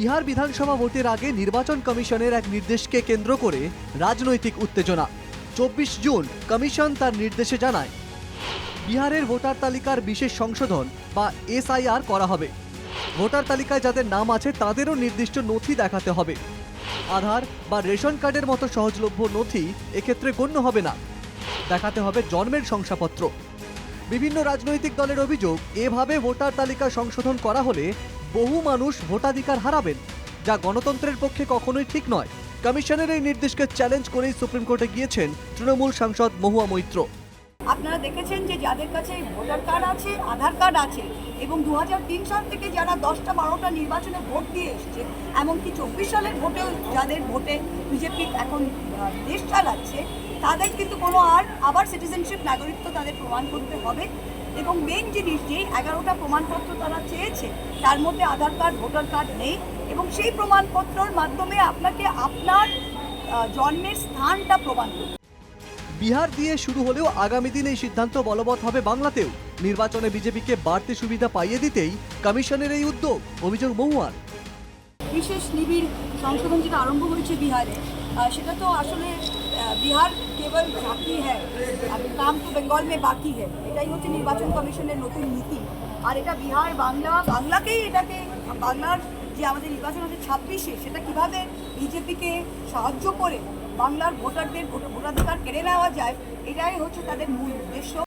বিহার বিধানসভা ভোটের আগে নির্বাচন কমিশনের এক নির্দেশকে কেন্দ্র করে রাজনৈতিক উত্তেজনা। চব্বিশ জুন কমিশন তার নির্দেশে জানায়, বিহারের ভোটার তালিকার বিশেষ সংশোধন বা এসআইআর করা হবে। ভোটার তালিকায় যাদের নাম আছে তাদেরও নির্দিষ্ট নথি দেখাতে হবে। আধার বা রেশন কার্ডের মতো সহজলভ্য নথি এক্ষেত্রে গণ্য হবে না। দেখাতে হবে জন্মের শংসাপত্র। বিভিন্ন রাজনৈতিক দলের অভিযোগ, এভাবে ভোটার তালিকা সংশোধন করা হলে বহু মানুষ ভোটাধিকার হারাবেন, যা গণতন্ত্রের পক্ষে কখনোই ঠিক নয়। কমিশনের এই নির্দেশকে চ্যালেঞ্জ করেই সুপ্রিম কোর্টে গিয়েছেন তৃণমূল সাংসদ মহুয়া মৈত্র। আপনারা দেখেছেন যে যাদের কাছে ভোটার কার্ড আছে, আধার কার্ড আছে এবং দু হাজার তিন সাল থেকে যারা দশটা বারোটা নির্বাচনে ভোট দিয়ে এসছে, এমনকি চব্বিশ সালের ভোটেও যাদের ভোটে বিজেপি এখন দেশ চালাচ্ছে, তাদের কিন্তু কোনো আর আবার সিটিজেনশিপ নাগরিকত্ব তাদের প্রমাণ করতে হবে। এবং মেন জিনিস যে এগারোটা প্রমাণপত্র তারা চেয়েছে তার মধ্যে আধার কার্ড ভোটার কার্ড নেই এবং সেই প্রমাণপত্রর মাধ্যমে আপনাকে আপনার জন্মের স্থানটা প্রমাণ করতে বিহার দিয়ে শুরু হলেও আগামী দিন এই সিদ্ধান্ত বলবৎ হবে বাংলাতেও। নির্বাচনে বিজেপিকে বাড়তি সুবিধা পাইয়ে দিতেই কমিশনের এই উদ্যোগ। অভিযোগ মহুয়ার। বিশেষ নিবিড় সংশোধন যেটা আরম্ভ হয়েছে বিহারে সেটা তো আসলে বিহার কেবল বাকি হ্যাঁ কাম তো বেঙ্গল মে বাকি হ্যাঁ এটাই হচ্ছে নির্বাচন কমিশনের নতুন নীতি। আর এটা বিহার, বাংলা, বাংলাকেই এটাকে, বাংলার যে আমাদের নির্বাচন হচ্ছে ছাব্বিশে, সেটা কীভাবে বিজেপিকে সাহায্য করে বাংলার ভোটারদের ভোট- ভোটাধিকার কেড়ে নেওয়া যায়, এটাই হচ্ছে তাদের মূল উদ্দেশ্য।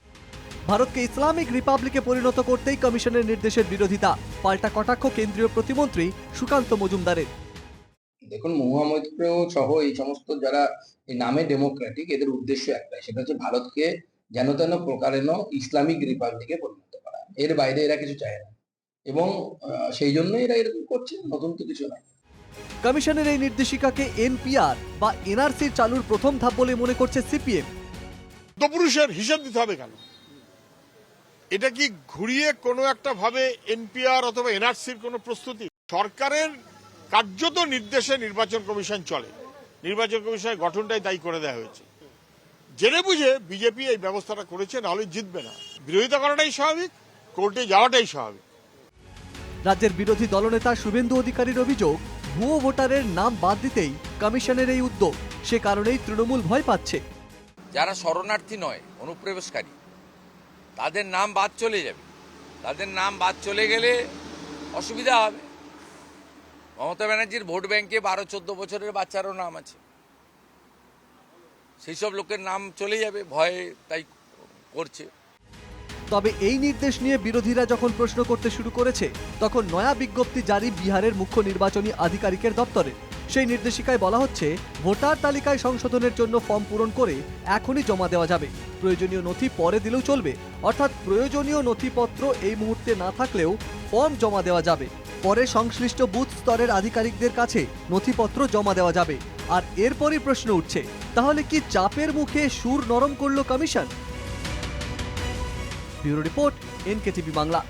ভারতকে ইসলামিক রিপাবলিকে পরিণত করতেই কমিশনের নির্দেশের বিরোধিতা, পাল্টা কটাক্ষ কেন্দ্রীয় প্রতিমন্ত্রী সুকান্ত মজুমদারের। দেখুন মহুয়ামৈত্র সহ এই সমস্ত যারা এই নামে ডেমোক্রেটিক এদের উদ্দেশ্য একটাই সেটা হচ্ছে ভারতকে যেন তেন প্রকারেণ ইসলামিক রিপাবলিকে পরিণত করা। এর বাইরে এরা কিছু চায় না। এবং সেই জন্য এরা এরকম করছে নতুন তো কিছু নয় কমিশনের এই নির্দেশিকাকে এনপিআর বা এনআরসি চালুর প্রথম ধাপ বলে মনে করছে সিপিএম। তো পুরুষের হিসেব দিতে হবে কেন? এটা কি ঘুরিয়ে কোনো একটা ভাবে এনপিআর অথবা এনআরসির কোনো প্রস্তুতি? সরকারের কার্যত নির্দেশে নির্বাচন কমিশন চলে। নির্বাচন কমিশনের গঠনটাই দায়ী করে দেওয়া হয়েছে। জেনে বুঝে বিজেপি এই ব্যবস্থাটা করেছে নাহলে জিতবে না। বিরোধিতা করাটাই স্বাভাবিক কোর্টে যাওয়াটাই স্বাভাবিক। রাজ্যের বিরোধী দলনেতা শুভেন্দু অধিকারীর অভিযোগ ভুয়ো ভোটারের নাম বাদ দিতেই কমিশনের এই উদ্যোগ সে কারণেই তৃণমূল ভয় পাচ্ছে। যারা শরণার্থী নয় অনুপ্রবেশকারী তাদের নাম বাদ চলে যাবে। তাদের নাম বাদ চলে গেলে অসুবিধা হবে। মমতা ব্যানার্জির ভোট ব্যাংকে বারো, চোদ্দ বছরের বাচ্চারও নাম আছে। সেই সব লোকের নাম চলে যাবে, ভয়ে তাই করছে। তবে এই নির্দেশ নিয়ে বিরোধীরা যখন প্রশ্ন করতে শুরু করেছে, তখন নয়া বিজ্ঞপ্তি জারি বিহারের মুখ্য নির্বাচনী আধিকারিকের দপ্তরে। সেই নির্দেশিকায় বলা হচ্ছে, ভোটার তালিকায় সংশোধনের জন্য ফর্ম পূরণ করে এখনই জমা দেওয়া যাবে। প্রয়োজনীয় নথি পরে দিলেও চলবে, অর্থাৎ প্রয়োজনীয় নথিপত্র এই মুহূর্তে না থাকলেও ফর্ম জমা দেওয়া যাবে। পরে সংশ্লিষ্ট বুথ স্তরের আধিকারিকদের কাছে নথিপত্র জমা দেওয়া যাবে। আর এরপরই প্রশ্ন উঠছে, তাহলে কি চাপের মুখে সুর নরম করল commission? Bureau report, NKTV Bangla.